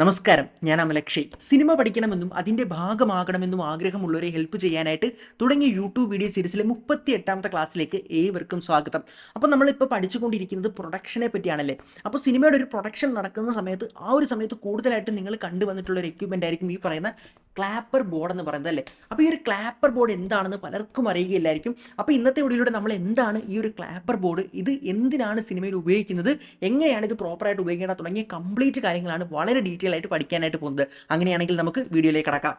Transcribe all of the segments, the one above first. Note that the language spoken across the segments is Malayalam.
നമസ്കാരം. ഞാൻ അമലക്ഷയ് സിനിമ പഠിക്കണമെന്നും അതിന്റെ ഭാഗമാകണമെന്നും ആഗ്രഹമുള്ളവരെ ഹെൽപ്പ് ചെയ്യാനായിട്ട് തുടങ്ങിയ യൂട്യൂബ് വീഡിയോ സീരീസിലെ മുപ്പത്തി എട്ടാമത്തെ ക്ലാസ്സിലേക്ക് ഏവർക്കും സ്വാഗതം. അപ്പോൾ നമ്മളിപ്പോൾ പഠിച്ചുകൊണ്ടിരിക്കുന്നത് പ്രൊഡക്ഷനെ പറ്റിയാണല്ലേ? അപ്പോൾ സിനിമയുടെ ഒരു പ്രൊഡക്ഷൻ നടക്കുന്ന സമയത്ത് ആ ഒരു സമയത്ത് കൂടുതലായിട്ട് നിങ്ങൾ കണ്ടുവന്നിട്ടുള്ള ഒരു എക്യുപ്മെന്റ് ആയിരിക്കും ഈ പറയുന്ന ക്ലാപ്പർ ബോർഡ് എന്ന് പറയുന്നത് അല്ലേ? അപ്പോൾ ഈ ഒരു ക്ലാപ്പർ ബോർഡ് എന്താണെന്ന് പലർക്കും അറിയുകയില്ലായിരിക്കും. അപ്പോൾ ഇന്നത്തെ വീഡിയോയിലൂടെ നമ്മൾ എന്താണ് ഈ ഒരു ക്ലാപ്പർ ബോർഡ് ഇത് എന്തിനാണ് സിനിമയിൽ ഉപയോഗിക്കുന്നത് എങ്ങനെയാണ് ഇത് പ്രോപ്പറായിട്ട് ഉപയോഗിക്കേണ്ടത് തുടങ്ങിയ കംപ്ലീറ്റ് കാര്യങ്ങളാണ് വളരെ ഡീറ്റെയിൽ ആയിട്ട് പഠിക്കാനായിട്ട് പോകുന്നത്. അങ്ങനെയാണെങ്കിൽ നമുക്ക് വീഡിയോയിലേക്ക് കടക്കാം.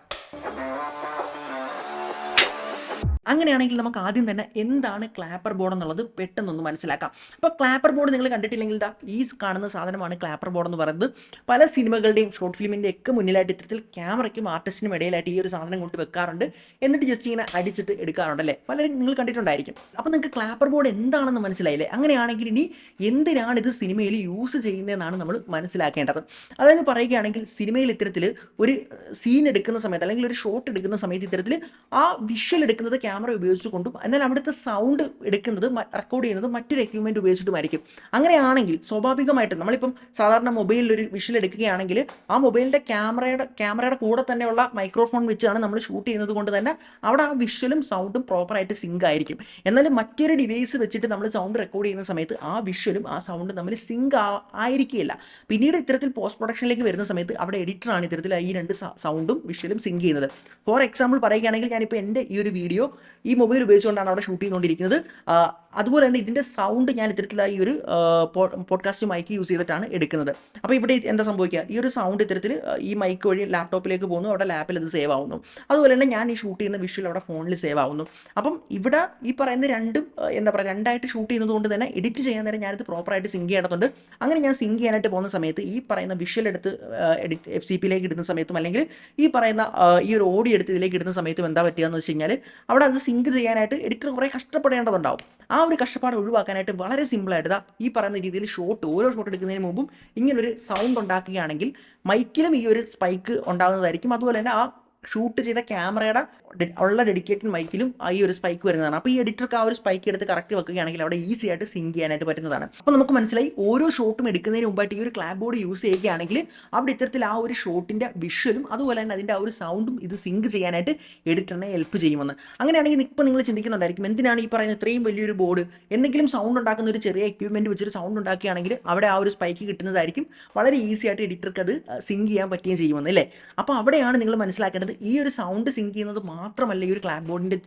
അങ്ങനെയാണെങ്കിൽ നമുക്ക് ആദ്യം തന്നെ എന്താണ് ക്ലാപ്പർ ബോർഡ് എന്നുള്ളത് പെട്ടെന്നൊന്ന് മനസ്സിലാക്കാം. അപ്പോൾ ക്ലാപ്പർ ബോർഡ് നിങ്ങൾ കണ്ടിട്ടില്ലെങ്കിൽ ദാ ഈ കാണുന്ന സാധനമാണ് ക്ലാപ്പർ ബോർഡ് എന്ന് പറയുന്നത്. പല സിനിമകളുടെയും ഷോർട്ട് ഫിലിമിന്റെ ഒക്കെ മുന്നിലായിട്ട് ഇത്തരത്തിൽ ക്യാമറയ്ക്കും ആർട്ടിസ്റ്റിനും ഇടയിലായിട്ട് ഈ ഒരു സാധനം കൊണ്ട് വെക്കാറുണ്ട്. എന്നിട്ട് ജസ്റ്റ് ഇങ്ങനെ അടിച്ചിട്ട് എടുക്കാറുണ്ടല്ലേ പലരും നിങ്ങൾ കണ്ടിട്ടുണ്ടായിരിക്കും. അപ്പോൾ നിങ്ങൾക്ക് ക്ലാപ്പർ ബോർഡ് എന്താണെന്ന് മനസ്സിലായില്ലേ? അങ്ങനെയാണെങ്കിൽ ഇനി എന്തിനാണ് ഇത് സിനിമയിൽ യൂസ് ചെയ്യുന്നതെന്നാണ് നമ്മൾ മനസ്സിലാക്കേണ്ടത്. അതായത് പറയുകയാണെങ്കിൽ സിനിമയിൽ ഇത്തരത്തിൽ ഒരു സീൻ എടുക്കുന്ന സമയത്ത് അല്ലെങ്കിൽ ഒരു ഷോട്ട് എടുക്കുന്ന സമയത്ത് ഇത്തരത്തിൽ ആ വിഷ്വൽ എടുക്കുന്നത് ക്യാമറ ഉപയോഗിച്ചുകൊണ്ടും എന്നാൽ അവിടുത്തെ സൗണ്ട് എടുക്കുന്നത് റെക്കോർഡ് ചെയ്യുന്നത് മറ്റൊരു എക്യുപ്മെന്റ് ഉപയോഗിച്ചിട്ടുമായിരിക്കും. അങ്ങനെയാണെങ്കിൽ സ്വാഭാവികമായിട്ടും നമ്മളിപ്പം സാധാരണ മൊബൈലിൽ ഒരു വിഷ്വൽ എടുക്കുകയാണെങ്കിൽ ആ മൊബൈലിന്റെ ക്യാമറയുടെ ക്യാമറയുടെ കൂടെ തന്നെയുള്ള മൈക്രോഫോൺ വെച്ചാണ് നമ്മൾ ഷൂട്ട് ചെയ്യുന്നത് കൊണ്ട് തന്നെ അവിടെ ആ വിഷ്വലും സൗണ്ടും പ്രോപ്പറായിട്ട് സിങ്ക് ആയിരിക്കും. എന്നാൽ മറ്റൊരു ഡിവൈസ് വെച്ചിട്ട് നമ്മൾ സൗണ്ട് റെക്കോർഡ് ചെയ്യുന്ന സമയത്ത് ആ വിഷ്വലും ആ സൗണ്ടും തമ്മിൽ സിങ്ക് ആയിരിക്കില്ല പിന്നീട് ഇത്തരത്തിൽ പോസ്റ്റ് പ്രൊഡക്ഷനിലേക്ക് വരുന്ന സമയത്ത് അവിടെ എഡിറ്ററാണ് ഇത്തരത്തിൽ ഈ രണ്ട് സൗണ്ടും വിഷ്വലും സിങ്ക് ചെയ്യുന്നത്. ഫോർ എക്സാമ്പിൾ പറയുകയാണെങ്കിൽ ഞാനിപ്പോൾ എന്റെ ഈ ഒരു വീഡിയോ ഈ മൊബൈൽ ഉപയോഗിച്ചുകൊണ്ടാണ് അവിടെ ഷൂട്ട് ചെയ്തുകൊണ്ടിരിക്കുന്നത്. അതുപോലെ തന്നെ ഇതിന്റെ സൗണ്ട് ഞാൻ ഇത്തരത്തിലായി ഒരു പോഡ്കാസ്റ്റ് മൈക്ക് യൂസ് ചെയ്തിട്ടാണ് എടുക്കുന്നത്. അപ്പോൾ ഇവിടെ എന്താ സംഭവിക്കുക? ഈ ഒരു സൗണ്ട് ഇത്തരത്തിൽ ഈ മൈക്ക് വഴി ലാപ്ടോപ്പിലേക്ക് പോകുന്നു. അവിടെ ലാപ്പിൽ അത് സേവ് ആവുന്നു. അതുപോലെ തന്നെ ഞാൻ ഈ ഷൂട്ട് ചെയ്യുന്ന വിഷ്വൽ അവിടെ ഫോണിൽ സേവ് ആവുന്നു. അപ്പം ഇവിടെ ഈ പറയുന്ന രണ്ടും എന്താ പറയുക രണ്ടായിട്ട് ഷൂട്ട് ചെയ്യുന്നതുകൊണ്ട് തന്നെ എഡിറ്റ് ചെയ്യാൻ നേരം ഞാനിത് പ്രോപ്പറായിട്ട് സിങ്ക് ചെയ്യേണ്ടതുണ്ട് അങ്ങനെ ഞാൻ സിങ്ക് ചെയ്യാനായിട്ട് പോകുന്ന സമയത്ത് ഈ പറയുന്ന വിഷ്വൽ എടുത്ത് എഡിറ്റ് എഫ് സി പിയിലേക്ക് ഇടുന്ന സമയത്തും അല്ലെങ്കിൽ ഈ പറയുന്ന ഈ ഒരു ഓഡിയോ എടുത്ത് ഇതിലേക്ക് ഇടുന്ന സമയത്തും എന്താ പറ്റുക എന്ന് വെച്ച് കഴിഞ്ഞാൽ അവിടെ അത് സിങ്ക് ചെയ്യാനായിട്ട് എഡിറ്റർ കുറേ കഷ്ടപ്പെടേണ്ടതുണ്ടാവും. ആ ഒരു കഷ്ടപ്പാട് ഒഴിവാക്കാനായിട്ട് വളരെ സിമ്പിളായിട്ട് ഈ പറയുന്ന രീതിയിൽ ഷോട്ട് ഓരോ ഷോട്ട് എടുക്കുന്നതിന് മുമ്പും ഇങ്ങനൊരു സൗണ്ട് ഉണ്ടാക്കുകയാണെങ്കിൽ മൈക്കിലും ഈ ഒരു സ്പൈക്ക് ഉണ്ടാകുന്നതായിരിക്കും. അതുപോലെ തന്നെ ആ ഷൂട്ട് ചെയ്ത ക്യാമറയുടെ ഉള്ള ഡെഡിക്കേറ്റഡ് മൈക്കിലും ഈ ഒരു സ്പൈക്ക് വരുന്നതാണ്. അപ്പോൾ ഈ എഡിറ്റർക്ക് ആ ഒരു സ്പൈക്ക് എടുത്ത് കറക്റ്റ് വെക്കുകയാണെങ്കിൽ അവിടെ ഈസി ആയിട്ട് സിങ്ക് ചെയ്യാനായിട്ട് പറ്റുന്നതാണ്. അപ്പോൾ നമുക്ക് മനസ്സിലായി ഓരോ ഷോട്ടും എടുക്കുന്നതിന് മുമ്പായിട്ട് ഈ ഒരു ക്ലാബ് ബോർഡ് യൂസ് ചെയ്യുകയാണെങ്കിൽ അവിടെ ഇത്തരത്തിൽ ആ ഒരു ഷോട്ടിന്റെ വിഷ്വലും അതുപോലെ തന്നെ അതിന്റെ ആ ഒരു സൗണ്ടും ഇത് സിങ്ക് ചെയ്യാനായിട്ട് എഡിറ്ററിനെ ഹെൽപ്പ് ചെയ്യുമെന്ന്. അങ്ങനെയാണെങ്കിൽ ഇപ്പോൾ നിങ്ങൾ ചിന്തിക്കുന്നുണ്ടായിരിക്കും എന്തിനാണ് ഈ പറയുന്ന ഇത്രയും വലിയൊരു ബോർഡ് എന്തെങ്കിലും സൗണ്ട് ഉണ്ടാക്കുന്ന ഒരു ചെറിയ എക്യുപ്മെന്റ് വെച്ചൊരു സൗണ്ട് ഉണ്ടാക്കുകയാണെങ്കിൽ അവിടെ ആ ഒരു സ്പൈക്ക് കിട്ടുന്നതായിരിക്കും. വളരെ ഈസി ആയിട്ട് എഡിറ്റർക്ക് അത് സിങ്ക് ചെയ്യാൻ പറ്റുകയും ചെയ്യുമെന്ന് അല്ലേ? അപ്പോൾ അവിടെയാണ് നിങ്ങൾ മനസ്സിലാക്കേണ്ടത് ഈ ഒരു സൗണ്ട് സിങ്ക് ചെയ്യുന്നത് മാത്രമല്ല ഈ ഒരു ക്ലാബ് ബോർഡിന്റെ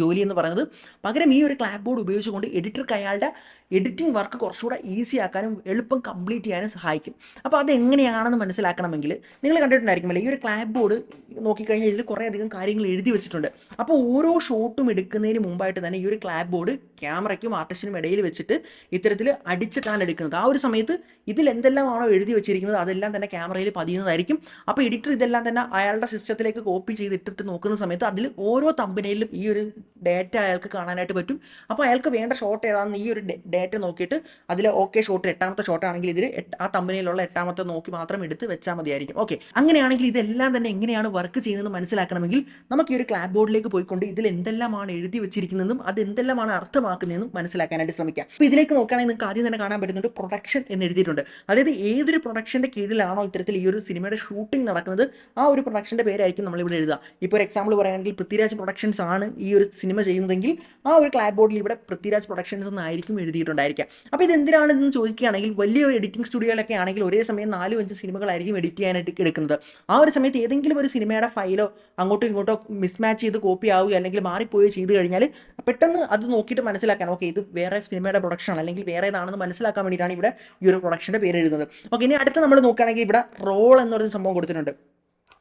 ജോലി എന്ന് പറയുന്നത്. പകരം ഈ ഒരു ക്ലാബ് ബോർഡ് ഉപയോഗിച്ചുകൊണ്ട് എഡിറ്റർക്ക് അയാളുടെ എഡിറ്റിംഗ് വർക്ക് കുറച്ചുകൂടെ ഈസി ആക്കാനും എളുപ്പം കംപ്ലീറ്റ് ചെയ്യാനും സഹായിക്കും. അപ്പോൾ അത് എങ്ങനെയാണെന്ന് മനസ്സിലാക്കണമെങ്കിൽ നിങ്ങൾ കണ്ടിട്ടുണ്ടായിരിക്കുമല്ലോ ഈ ഒരു ക്ലാബ് ബോർഡ് നോക്കിക്കഴിഞ്ഞാൽ ഇതിൽ കുറേ അധികം കാര്യങ്ങൾ എഴുതി വെച്ചിട്ടുണ്ട്. അപ്പോൾ ഓരോ ഷോട്ടും എടുക്കുന്നതിന് മുമ്പായിട്ട് തന്നെ ഈ ഒരു ക്ലാബ് ബോർഡ് ക്യാമറയ്ക്കും ആർട്ടിസ്റ്റിനും ഇടയിൽ വെച്ചിട്ട് ഇത്തരത്തിൽ അടിച്ചിട്ടാണ് എടുക്കുന്നത്. ആ ഒരു സമയത്ത് ഇതിൽ എന്തെല്ലാമാണോ എഴുതി വെച്ചിരിക്കുന്നത് അതെല്ലാം തന്നെ ക്യാമറയിൽ പതിയുന്നതായിരിക്കും. അപ്പോൾ എഡിറ്റർ ഇതെല്ലാം തന്നെ അയാളുടെ സിസ്റ്റത്തിലേക്ക് കോപ്പി ചെയ്ത് ചെയ്തിട്ടിട്ട് നോക്കുന്ന സമയത്ത് അതിൽ ഓരോ തമ്പനയിലും ഈ ഒരു ഡേറ്റ അയാൾക്ക് കാണാനായിട്ട് പറ്റും. അപ്പോൾ അയാൾക്ക് വേണ്ട ഷോട്ട് ഏതാണെന്ന് ഈ ഒരു ഡേറ്റ നോക്കിയിട്ട് അതിൽ ഓക്കെ ഷോട്ട് എട്ടാമത്തെ ഷോട്ട് ആണെങ്കിൽ ഇതിൽ ആ തമ്പനിയിലുള്ള എട്ടാമത്തെ നോക്കി മാത്രം എടുത്ത് വെച്ചാൽ മതിയായിരിക്കും. ഓക്കെ അങ്ങനെയാണെങ്കിൽ ഇതെല്ലാം തന്നെ എങ്ങനെയാണ് വർക്ക് ചെയ്യുന്നത് മനസ്സിലാക്കണമെങ്കിൽ നമുക്ക് ഈ ഒരു ക്ലാബ് ബോർഡിലേക്ക് പോയിക്കൊണ്ട് ഇതിൽ എന്തെല്ലാമാണ് എഴുതി വെച്ചിരിക്കുന്നതെന്നും അത് എന്തെല്ലാമാണ് അർത്ഥമാക്കുന്നതെന്നും മനസ്സിലാക്കാനായിട്ട് ശ്രമിക്കാം. അപ്പോൾ ഇതിലേക്ക് നോക്കുകയാണെങ്കിൽ നിങ്ങൾക്ക് ആദ്യം തന്നെ കാണാൻ പറ്റുന്നുണ്ട് പ്രൊഡക്ഷൻ എന്ന് എഴുതിയിട്ടുണ്ട്. അതായത് ഏതൊരു പ്രൊഡക്ഷന്റെ കീഴിലാണോ ഇത്തരത്തിൽ ഈ ഒരു സിനിമയുടെ ഷൂട്ടിംഗ് നടക്കുന്നത്? ആ ഒരു പ്രൊഡക്ഷന്റെ പേരായിരിക്കും നമ്മളിവിടെ എഴുതുക. ഇപ്പോൾ ഒരു എക്സാമ്പിൾ പറയുകയാണെങ്കിൽ പൃഥ്വിരാജ് പ്രൊഡക്ഷൻസ് ആണ് ഈ ഒരു സിനിമ ചെയ്യുന്നതെങ്കിൽ ആ ഒരു ക്ലാബ് ബോർഡിൽ ഇവിടെ പൃഥ്വിരാജ് പ്രൊഡക്ഷൻസ് എന്നായിരിക്കും എഴുതിയിട്ടുണ്ടായിരിക്കുക അപ്പോൾ ഇത് എന്തിനാണെന്ന് ചോദിക്കുകയാണെങ്കിൽ വലിയ എഡിറ്റിംഗ് സ്റ്റുഡിയോയിലൊക്കെ ആണെങ്കിൽ ഒരേ സമയം നാലും അഞ്ച് സിനിമകളായിരിക്കും എഡിറ്റ് ചെയ്യാനായിട്ട് എടുക്കുന്നത്. ആ ഒരു സമയത്ത് ഏതെങ്കിലും ഒരു സിനിമയുടെ ഫയലോ അങ്ങോട്ടോ ഇങ്ങോട്ടോ മിസ്മാച്ച് ചെയ്ത് കോപ്പി ആവുകയോ അല്ലെങ്കിൽ മാറിപ്പോയോ ചെയ്ത് കഴിഞ്ഞാൽ പെട്ടെന്ന് അത് നോക്കിയിട്ട് മനസ്സിലാക്കാൻ ഓക്കെ ഇത് വേറെ സിനിമയുടെ പ്രൊഡക്ഷൻ അല്ലെങ്കിൽ വേറെ ഏതാണെന്ന് മനസ്സിലാക്കാൻ വേണ്ടിയിട്ടാണ് ഇവിടെ ഈ ഒരു പ്രൊഡക്ഷന്റെ പേര് എഴുതുന്നത്. ഓക്കെ ഇനി അടുത്ത് നമ്മൾ നോക്കുകയാണെങ്കിൽ ഇവിടെ റോൾ എന്നൊരു സംഭവം കൊടുത്തിട്ടുണ്ട്.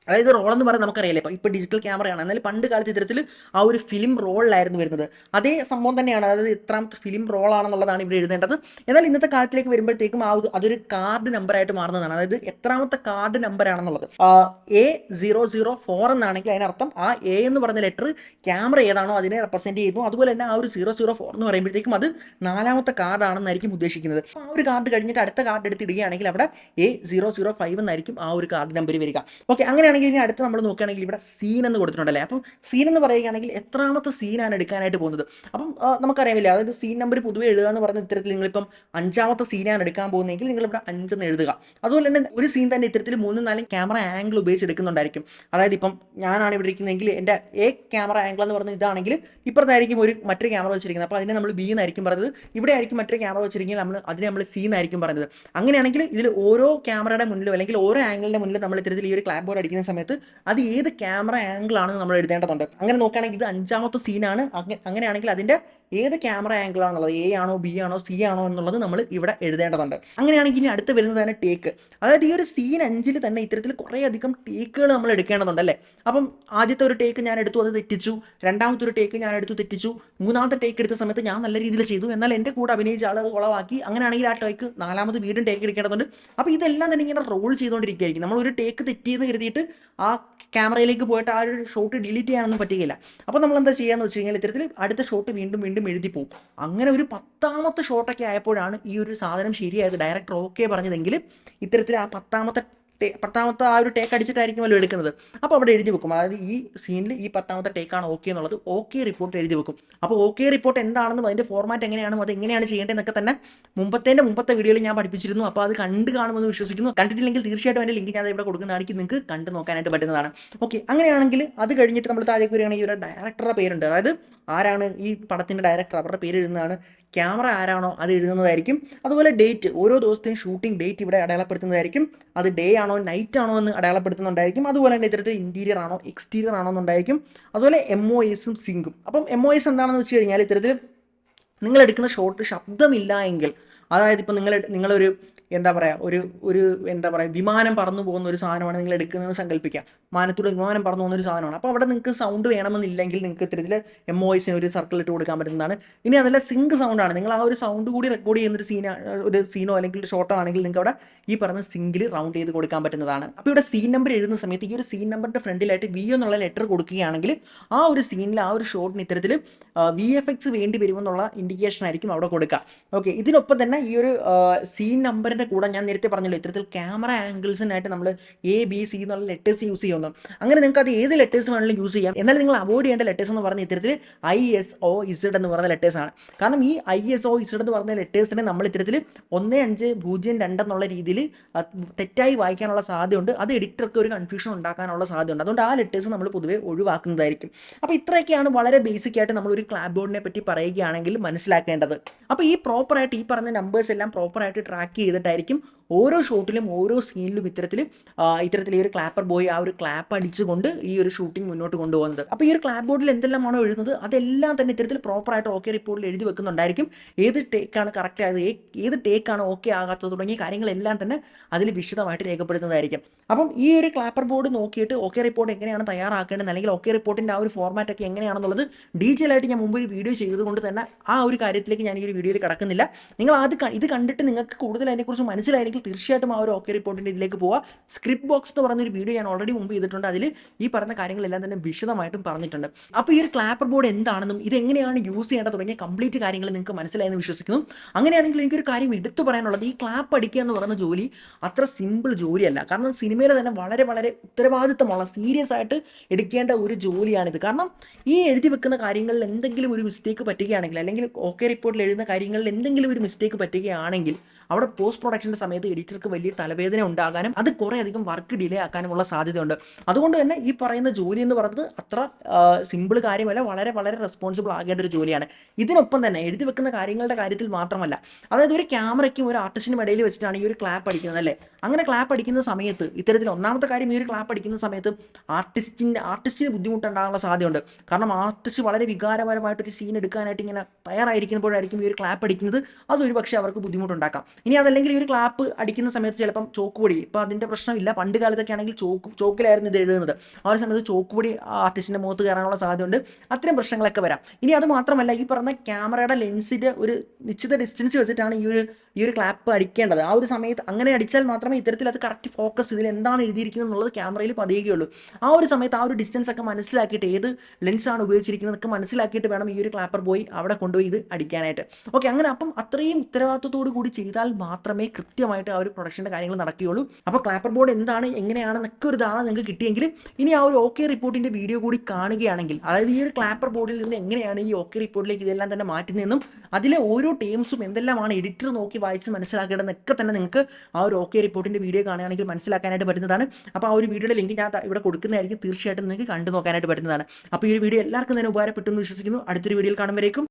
അതായത് റോൾ എന്ന് പറയുന്നത് നമുക്കറിയില്ല ഇപ്പം ഇപ്പോൾ ഡിജിറ്റൽ ക്യാമറയാണ് എന്നാൽ പണ്ട് കാലത്ത് ഇത്തരത്തിൽ ആ ഒരു ഫിലിം റോളിലായിരുന്നു വരുന്നത്. അതേ സംഭവം തന്നെയാണ്. അതായത് എത്രാമത്തെ ഫിലിം റോളാണെന്നുള്ളതാണ് ഇവിടെ എഴുതേണ്ടത്. എന്നാൽ ഇന്നത്തെ കാലത്തിലേക്ക് വരുമ്പോഴത്തേക്കും ആ അതൊരു കാർഡ് നമ്പറായിട്ട് മാറുന്നതാണ്. അതായത് എത്രാമത്തെ കാർഡ് നമ്പറാണെന്നുള്ളത് എ സീറോ സീറോ ഫോർ എന്നാണെങ്കിൽ അതിനർത്ഥം ആ എ എന്ന് പറഞ്ഞ ലെറ്റർ ക്യാമറ ഏതാണോ അതിനെ റെപ്രസെന്റ് ചെയ്യുന്നു. അതുപോലെ തന്നെ ആ ഒരു സീറോ സീറോ ഫോർ എന്ന് പറയുമ്പോഴത്തേക്കും അത് നാലാമത്തെ കാർഡാണെന്നായിരിക്കും ഉദ്ദേശിക്കുന്നത്. ആ ഒരു കാർഡ് കഴിഞ്ഞിട്ട് അടുത്ത കാർഡ് എടുത്തിടുകയാണെങ്കിൽ അവിടെ എ സീറോ സീറോ ഫൈവ് എന്നായിരിക്കും ആ ഒരു കാർഡ് നമ്പർ വരിക. ഓക്കെ അങ്ങനെയാണ് അങ്ങനെയാണെങ്കിൽ ഇനി അടുത്ത് നമ്മൾ നോക്കുകയാണെങ്കിൽ ഇവിടെ സീൻ എന്ന് കൊടുത്തിട്ടുണ്ടല്ലേ? അപ്പം സീൻ എന്ന് പറയുകയാണെങ്കിൽ എത്രാമത്തെ സീനാണ് എടുക്കാനായിട്ട് പോകുന്നത്? അപ്പം നമുക്കറിയാമില്ല അതായത് സീൻ നമ്പർ പൊതുവെ എഴുതുക എന്ന് പറയുന്ന ഇത്തരത്തിൽ നിങ്ങളിപ്പം അഞ്ചാമത്തെ സീനാണ് എടുക്കാൻ പോകുന്നതെങ്കിൽ നിങ്ങൾ ഇവിടെ അഞ്ചെന്ന് എഴുതുക. അതുപോലെ തന്നെ ഒരു സീൻ തന്നെ ഇത്തരത്തിൽ മൂന്നും നാലും ക്യാമറ ആംഗിൾ ഉപയോഗിച്ച് എടുക്കുന്നുണ്ടായിരിക്കും അതായത് ഇപ്പം ഞാനാണ് ഇവിടെ ഇരിക്കുന്നതെങ്കിൽ എന്റെ എ ക്യാമറ ആംഗിൾ എന്ന് പറയുന്നത് ഇതാണെങ്കിൽ ഇപ്പുറത്തായിരിക്കും ഒരു മറ്റൊരു ക്യാമറ വെച്ചിരിക്കുന്നത്. അപ്പോൾ അതിനെ നമ്മൾ ബി എന്നായിരിക്കും പറയുന്നത്. ഇവിടെ ആയിരിക്കും മറ്റൊരു ക്യാമറ വെച്ചിരിക്കുന്നത്. നമ്മൾ അതിനെ നമ്മൾ സി എന്നായിരിക്കും പറയുന്നത്. അങ്ങനെയാണെങ്കിൽ ഇതിൽ ഓരോ ക്യാമറയുടെ മുന്നിലും അല്ലെങ്കിൽ ഓരോ ആംഗിളിന്റെ മുന്നിൽ നമ്മൾ ഇത്തരത്തിൽ ഈ ഒരു ക്ലാബ് ബോർഡ് അടിക്കുന്ന സമയത്ത് അത് ഏത് ക്യാമറ ആംഗിൾ ആണെന്ന് നമ്മൾ എഴുതേണ്ടതുണ്ട്? അങ്ങനെ നോക്കുകയാണെങ്കിൽ ഇത് അഞ്ചാമത്തെ സീനാണ് അങ്ങനെയാണെങ്കിൽ അതിന്റെ ഏത് ക്യാമറ ആംഗിൾ ആണെന്നുള്ളത് എ ആണോ ബി ആണോ സി ആണോ എന്നുള്ളത് നമ്മൾ ഇവിടെ എഴുതേണ്ടതുണ്ട്. അങ്ങനെയാണെങ്കിൽ ഇനി അടുത്ത് വരുന്നത് തന്നെ ടേക്ക് അതായത് ഈ ഒരു സീൻ അഞ്ചിൽ തന്നെ ഇത്തരത്തിൽ കുറേ അധികം ടേക്കുകൾ നമ്മൾ എടുക്കേണ്ടതുണ്ട് അല്ലേ? അപ്പം ആദ്യത്തെ ഒരു ടേക്ക് ഞാൻ എടുത്തു അത് തെറ്റിച്ചു. രണ്ടാമത്തെ ഒരു ടേക്ക് ഞാൻ എടുത്തു തെറ്റിച്ചു. മൂന്നാമത്തെ ടേക്ക് എടുത്ത സമയത്ത് ഞാൻ നല്ല രീതിയിൽ ചെയ്തു. എന്നാൽ എന്റെ കൂടെ അഭിനയിച്ച ആൾ അത് കുളവാക്കി. അങ്ങനെയാണെങ്കിൽ ആ ടേക്ക് നാലാമത് വീണ്ടും ടേക്ക് എടുക്കേണ്ടതുണ്ട്. അപ്പോൾ ഇതെല്ലാം തന്നെ ഇങ്ങനെ റോൾ ചെയ്തുകൊണ്ടിരിക്കുകയായിരിക്കും. നമ്മൾ ഒരു ടേക്ക് തെറ്റിയെന്ന് കരുതിയിട്ട് ആ ക്യാമറയിലേക്ക് പോയിട്ട് ആ ഒരു ഷോട്ട് ഡിലീറ്റ് ചെയ്യാനൊന്നും പറ്റുകയില്ല. അപ്പോൾ നമ്മൾ എന്താ ചെയ്യുക എന്ന് വെച്ച് കഴിഞ്ഞാൽ ഇത്തരത്തിൽ അടുത്ത ഷോട്ട് വീണ്ടും വീണ്ടും എഴുതി പോകും അങ്ങനെ ഒരു പത്താമത്തെ ഷോട്ടൊക്കെ ആയപ്പോഴാണ് ഈ ഒരു സാധനം ശരിയായത്. ഡയറക്ടർ ഓക്കെ പറഞ്ഞതെങ്കിൽ ഇത്തരത്തിൽ ആ പത്താമത്തെ പത്താമത്തെ ആ ഒരു ടേക്ക് അടിച്ചിട്ടായിരിക്കുമല്ലോ എടുക്കുന്നത്. അപ്പോൾ അവിടെ എഴുതി വെക്കും. അതായത് ഈ സീനിൽ ഈ പത്താമത്തെ ടേക്കാണ് ഓക്കെ എന്നുള്ളത്. ഓക്കെ റിപ്പോർട്ട് എഴുതി വെക്കും. അപ്പോൾ ഓക്കെ റിപ്പോർട്ട് എന്താണെന്നും അതിന്റെ ഫോർമാറ്റ് എങ്ങനെയാണെന്നും അത് എങ്ങനെയാണ് ചെയ്യേണ്ടതെന്നൊക്കെ തന്നെ മുമ്പത്തേന്റെ മുമ്പത്തെ വീഡിയോയിൽ ഞാൻ പഠിപ്പിച്ചിരുന്നു. അപ്പോൾ അത് കണ്ട് കാണുമെന്ന് വിശ്വസിക്കുന്നു. കണ്ടിട്ടില്ലെങ്കിൽ തീർച്ചയായിട്ടും അതിന്റെ ലിങ്ക് ഞാൻ ഇവിടെ കൊടുക്കുന്നതാണെങ്കിൽ നിങ്ങൾക്ക് കണ്ട് നോക്കാനായിട്ട് പറ്റുന്നതാണ്. ഓക്കെ അങ്ങനെയാണെങ്കിൽ അത് കഴിഞ്ഞിട്ട് നമ്മൾ താഴേക്ക് വരികയാണെങ്കിൽ ഒരു ഡയറക്ടറുടെ പേരുണ്ട്. അതായത് ആരാണ് ഈ പടത്തിന്റെ ഡയറക്ടർ അവരുടെ പേര് എഴുതുന്നതാണ്. ക്യാമറ ആരാണോ അത് എഴുതുന്നതായിരിക്കും. അതുപോലെ ഡേറ്റ് ഓരോ ദിവസത്തെയും ഷൂട്ടിംഗ് ഡേറ്റ് ഇവിടെ അടയാളപ്പെടുത്തുന്നതായിരിക്കും. അത് ഡേ ആണോ നൈറ്റ് ആണോ എന്ന് അടയാളപ്പെടുത്തുന്നുണ്ടായിരിക്കും. അതുപോലെ തന്നെ ഇത്തരത്തിൽ ഇന്റീരിയർ ആണോ എക്സ്റ്റീരിയർ ആണോ എന്നുണ്ടായിരിക്കും. അതുപോലെ എം ഒ എസും സിങ്കും അപ്പം എം ഒ എസ് എന്താണെന്ന് വെച്ച് കഴിഞ്ഞാൽ ഇത്തരത്തിൽ നിങ്ങൾ എടുക്കുന്ന ഷോട്ട് ശബ്ദമില്ല എങ്കിൽ അതായത് ഇപ്പം നിങ്ങൾ നിങ്ങളൊരു എന്താ പറയുക ഒരു ഒരു എന്താ പറയുക വിമാനം പറന്നു പോകുന്ന ഒരു സാധനമാണ് നിങ്ങൾ എടുക്കുന്നതെന്ന് സങ്കല്പിക്കുക മാനത്തൂടെ വിമാനം പറന്നു പോകുന്ന ഒരു സാധനമാണ്. അപ്പോൾ അവിടെ നിങ്ങൾക്ക് സൗണ്ട് വേണമെന്നില്ലെങ്കിൽ നിങ്ങൾക്ക് ഇത്തരത്തിൽ എം ഒ എസിന് ഒരു സർക്കിൾ ഇട്ട് കൊടുക്കാൻ പറ്റുന്നതാണ്. ഇനി അതല്ല സിങ്ക് സൗണ്ടാണ് നിങ്ങൾ ആ ഒരു സൗണ്ട് കൂടി റെക്കോർഡ് ചെയ്യുന്ന ഒരു സീന ഒരു സീനോ അല്ലെങ്കിൽ ഷോട്ടോ ആണെങ്കിൽ നിങ്ങൾക്ക് അവിടെ ഈ പറഞ്ഞ സിംഗിൽ റൗണ്ട് ചെയ്ത് കൊടുക്കാൻ പറ്റുന്നതാണ്. അപ്പോൾ ഇവിടെ സീൻ നമ്പർ എഴുതുന്ന സമയത്ത് ഈ ഒരു സീൻ നമ്പറിന്റെ ഫ്രണ്ടിലായിട്ട് വി എന്നുള്ള ലെറ്റർ കൊടുക്കുകയാണെങ്കിൽ ആ ഒരു സീനിൽ ആ ഒരു ഷോട്ടിന് ഇത്തരത്തിൽ വി എഫ് എക്സ് വേണ്ടി വരുമെന്നുള്ള ഇൻഡിക്കേഷൻ ആയിരിക്കും അവിടെ കൊടുക്കുക. ഓക്കെ ഇതിനൊപ്പം തന്നെ ഈ ഒരു സീൻ നമ്പറിന്റെ കൂടെ ഞാൻ നേരത്തെ പറഞ്ഞല്ലോ ഇത്തരത്തിൽ ക്യാമറ ആംഗിൾസിനായിട്ട് നമ്മൾ എ ബി സി എന്നുള്ള ലെറ്റേഴ്സ് യൂസ് ചെയ്യുന്നു. അങ്ങനെ നിങ്ങൾക്ക് അത് ഏത് ലെറ്റേഴ്സ് വേണമെങ്കിലും യൂസ് ചെയ്യാം. എന്നാൽ നിങ്ങൾ അവോയ്ഡ് ചെയ്യേണ്ട ലെറ്റേഴ്സ് എന്ന് പറഞ്ഞ ഇത്തരത്തിൽ ഐ എസ് ഒ ഇസഡ് എന്ന് പറയുന്ന ലെറ്റേഴ്സാണ് കാരണം ഈ ഐ എസ് ഒ ഇസഡ് എന്ന് പറഞ്ഞ ലെറ്റേഴ്സിനെ നമ്മൾ ഇത്തരത്തിൽ ഒന്ന് അഞ്ച് പൂജ്യം രണ്ട് എന്നുള്ള രീതിയിൽ തെറ്റായി വായിക്കാനുള്ള സാധ്യതയുണ്ട്. അത് എഡിറ്റർക്ക് ഒരു കൺഫ്യൂഷൻ ഉണ്ടാക്കാനുള്ള സാധ്യതയുണ്ട്. അതുകൊണ്ട് ആ ലെറ്റേഴ്സ് നമ്മൾ പൊതുവേ ഒഴിവാക്കുന്നതായിരിക്കും. അപ്പോൾ ഇത്രയൊക്കെയാണ് വളരെ ബേസിക് ആയിട്ട് നമ്മൾ ഒരു ക്ലാബ് ബോർഡിനെ പറ്റി പറയുകയാണെങ്കിൽ മനസ്സിലാക്കേണ്ടത്. അപ്പോൾ ഈ പ്രോപ്പറായിട്ട് ഈ പറഞ്ഞ നമ്പേഴ്സ് എല്ലാം പ്രോപ്പറായിട്ട് ട്രാക്ക് ചെയ്തിട്ടായിരിക്കും ഓരോ ഷോട്ടിലും ഓരോ സീനിലും ഇത്തരത്തിൽ ഇത്തരത്തിൽ ഈ ഒരു ക്ലാപ്പർ ബോയ് ആ ഒരു ക്ലാപ്പ് അടിച്ചുകൊണ്ട് ഈ ഒരു ഷൂട്ടിംഗ് മുന്നോട്ട് കൊണ്ടുപോകുന്നത്. അപ്പോൾ ഈ ഒരു ക്ലാപ്പ് ബോർഡിൽ എന്തെല്ലാമാണോ എഴുതുന്നത് അതെല്ലാം തന്നെ ഇത്തരത്തിൽ പ്രോപ്പറായിട്ട് ഓക്കെ റിപ്പോർട്ടിൽ എഴുതി വെക്കുന്നുണ്ടായിരിക്കും. ഏത് ടേക്കാണ് കറക്റ്റ് ആയത് ഏത് ടേക്കാണ് ഓക്കെ ആകാത്തത് തുടങ്ങിയ കാര്യങ്ങളെല്ലാം തന്നെ അതിൽ വിശദമായിട്ട് രേഖപ്പെടുത്തുന്നതായിരിക്കും. അപ്പം ഈ ഒരു ക്ലാപ്പർ ബോർഡ് നോക്കിയിട്ട് ഓക്കെ റിപ്പോർട്ട് എങ്ങനെയാണ് തയ്യാറാക്കേണ്ടത് അല്ലെങ്കിൽ ഓക്കെ റിപ്പോർട്ടിന്റെ ആ ഒരു ഫോർമാറ്റ് ഒക്കെ എങ്ങനെയാണെന്നുള്ളത് ഡീറ്റെയിൽ ആയിട്ട് ഞാൻ മുമ്പ് ഒരു വീഡിയോ ചെയ്തുകൊണ്ട് തന്നെ ആ ഒരു കാര്യത്തിലേക്ക് ഞാൻ ഈ ഒരു വീഡിയോയിൽ കിടക്കുന്നില്ല. നിങ്ങൾ അത് ഇത് കണ്ടിട്ട് നിങ്ങൾക്ക് കൂടുതൽ അതിനെക്കുറിച്ച് തീർച്ചയായിട്ടും ആ ഒരു ഓക്കെ റിപ്പോർട്ടിന്റെ ഇതിലേക്ക് പോവുക സ്ക്രിപ്റ്റ് ബോക്സ് എന്ന് ഒരു വീഡിയോ ഞാൻ ഓൾറെഡി മുമ്പ് ചെയ്തിട്ടുണ്ട്. അതിൽ ഈ പറഞ്ഞ കാര്യങ്ങളെല്ലാം തന്നെ വിശദമായിട്ടും പറഞ്ഞിട്ടുണ്ട്. അപ്പോൾ ഈ ഒരു ക്ലാപ്പർ ബോർഡ് എന്താണെന്നും ഇത് എങ്ങനെയാണ് യൂസ് ചെയ്യേണ്ടത് തുടങ്ങിയ കംപ്ലീറ്റ് കാര്യങ്ങൾ നിങ്ങൾക്ക് മനസ്സിലായെന്ന് വിശ്വസിക്കുന്നു. അങ്ങനെയാണെങ്കിൽ എനിക്കൊരു കാര്യം എടുത്തു പറയാനുള്ളത് ഈ ക്ലാപ്പ് അടിക്കുക എന്ന് പറയുന്ന ജോലി അത്ര സിമ്പിൾ ജോലിയല്ല. കാരണം സിനിമയിൽ തന്നെ വളരെ വളരെ ഉത്തരവാദിത്തമുള്ള സീരിയസ് ആയിട്ട് എടുക്കേണ്ട ഒരു ജോലിയാണിത്. കാരണം ഈ എഴുതി വെക്കുന്ന കാര്യങ്ങളിൽ എന്തെങ്കിലും ഒരു മിസ്റ്റേക്ക് പറ്റുകയാണെങ്കിൽ അല്ലെങ്കിൽ ഓക്കെ റിപ്പോർട്ടിൽ എഴുതുന്ന കാര്യങ്ങളിൽ എന്തെങ്കിലും ഒരു മിസ്റ്റേക്ക് പറ്റുകയാണെങ്കിൽ അവിടെ പോസ്റ്റ് പ്രൊഡക്ഷന്റെ സമയത്ത് എഡിറ്റർക്ക് വലിയ തലവേദന ഉണ്ടാകാനും അത് കുറേ അധികം വർക്ക് ഡിലേ ആക്കാനുമുള്ള സാധ്യതയുണ്ട്. അതുകൊണ്ട് തന്നെ ഈ പറയുന്ന ജോലി എന്ന് പറയുന്നത് അത്ര സിമ്പിൾ കാര്യമല്ല വളരെ വളരെ റെസ്പോൺസിബിൾ ആകേണ്ട ഒരു ജോലിയാണ്. ഇതിനൊപ്പം തന്നെ എഴുതി വെക്കുന്ന കാര്യങ്ങളുടെ കാര്യത്തിൽ മാത്രമല്ല അതായത് ഒരു ക്യാമറയ്ക്കും ഒരു ആർട്ടിസ്റ്റിനും ഇടയിൽ വെച്ചിട്ടാണ് ഈ ഒരു ക്ലാപ്പ് അടിക്കുന്നത് അല്ലേ? അങ്ങനെ ക്ലാപ്പ് അടിക്കുന്ന സമയത്ത് ഇത്തരത്തിൽ ഒന്നാമത്തെ കാര്യം ഈ ഒരു ക്ലാപ്പ് അടിക്കുന്ന സമയത്ത് ആർട്ടിസ്റ്റിന്റെ ആർട്ടിസ്റ്റിന് ബുദ്ധിമുട്ടുണ്ടാകാനുള്ള സാധ്യതയുണ്ട്. കാരണം ആർട്ടിസ്റ്റ് വളരെ വികാരപരമായിട്ടൊരു സീൻ എടുക്കാനായിട്ട് ഇങ്ങനെ തയ്യാറായിരിക്കുമ്പോഴായിരിക്കും ഈ ഒരു ക്ലാപ്പ് അടിക്കുന്നത്. അതൊരു പക്ഷേ അവർക്ക് ബുദ്ധിമുട്ടുണ്ടാക്കാം. ഇനി അതല്ലെങ്കിൽ ഒരു ക്ലാപ്പ് അടിക്കുന്ന സമയത്ത് ചിലപ്പം ചോക്കുപൊടി ഇപ്പോൾ അതിന്റെ പ്രശ്നമില്ല. പണ്ട് കാലത്തൊക്കെ ആണെങ്കിൽ ചോക്ക് ചോക്കിലായിരുന്നു ഇത് എഴുതുന്നത്. ആ ഒരു സമയത്ത് ചോക്കുപൊടി ആർട്ടിസ്റ്റിന്റെ മുഖത്ത് കയറാനുള്ള സാധ്യതയുണ്ട്. അത്തരം പ്രശ്നങ്ങളൊക്കെ വരാം. ഇനി അത് മാത്രമല്ല ഈ പറഞ്ഞ ക്യാമറയുടെ ലെൻസിന്റെ ഒരു നിശ്ചിത ഡിസ്റ്റൻസ് വെച്ചിട്ടാണ് ഈ ഒരു ഈ ഒരു ക്ലാപ്പ് അടിക്കേണ്ടത്. ആ ഒരു സമയത്ത് അങ്ങനെ അടിച്ചാൽ മാത്രമേ ഇത്തരത്തിൽ അത് കറക്റ്റ് ഫോക്കസ് ഇതിൽ എന്താണ് എഴുതിയിരിക്കുന്നത് എന്നുള്ളത് ക്യാമറയിൽ പതിയുകയുള്ളൂ. ആ ഒരു സമയത്ത് ആ ഒരു ഡിസ്റ്റൻസ് ഒക്കെ മനസ്സിലാക്കിയിട്ട് ഏത് ലെൻസാണ് ഉപയോഗിച്ചിരിക്കുന്നത് ഒക്കെ മനസ്സിലാക്കിയിട്ട് വേണം ഈ ഒരു ക്ലാപ്പർ പോയി അവിടെ കൊണ്ടുപോയി ഇത് അടിക്കാനായിട്ട്. ഓക്കെ അങ്ങനെ അപ്പം അത്രയും ഉത്തരവാദിത്തത്തോടു കൂടി ചെയ്താൽ മാത്രമേ കൃത്യമായിട്ട് ആ ഒരു പ്രൊഡക്ഷന്റെ കാര്യങ്ങൾ നടക്കുകയുള്ളൂ. അപ്പോൾ ക്ലാപ്പർ ബോർഡ് എന്താണ് എങ്ങനെയാണെന്നൊക്കെ ഒരു ധാരണ നിങ്ങൾക്ക് കിട്ടിയെങ്കിൽ ഇനി ആ ഒരു ഓക്കെ റിപ്പോർട്ടിന്റെ വീഡിയോ കൂടി കാണുകയാണെങ്കിൽ അതായത് ഈ ഒരു ക്ലാപ്പർ ബോർഡിൽ നിന്ന് എങ്ങനെയാണ് ഈ ഓക്കെ റിപ്പോർട്ടിലേക്ക് ഇതെല്ലാം തന്നെ മാറ്റുന്നതെന്നും അതിലെ ഓരോ ടേംസും എന്തെല്ലാമാണ് എഡിറ്റർ നോക്കി വായിച്ച് മനസ്സിലാക്കേണ്ടതെന്നൊക്കെ തന്നെ നിങ്ങൾക്ക് ആ ഒരു ഓക്കെ റിപ്പോർട്ടിന്റെ വീഡിയോ കാണുകയാണെങ്കിൽ മനസ്സിലാക്കാനായിട്ട് പറ്റുന്നതാണ്. അപ്പോൾ ആ ഒരു വീഡിയോയുടെ ലിങ്ക് ഞാൻ ഇവിടെ കൊടുക്കുന്നതായിരിക്കും. തീർച്ചയായിട്ടും നിങ്ങൾക്ക് കണ്ടു നോക്കാനായിട്ട് പറ്റുന്നതാണ്. അപ്പോൾ ഈ ഒരു വീഡിയോ എല്ലാവർക്കും തന്നെ ഉപകാരപ്പെട്ടു എന്ന് വിശ്വസിക്കുന്നു. അടുത്തൊരു വീഡിയോയിൽ കാണുമ്പോഴേക്കും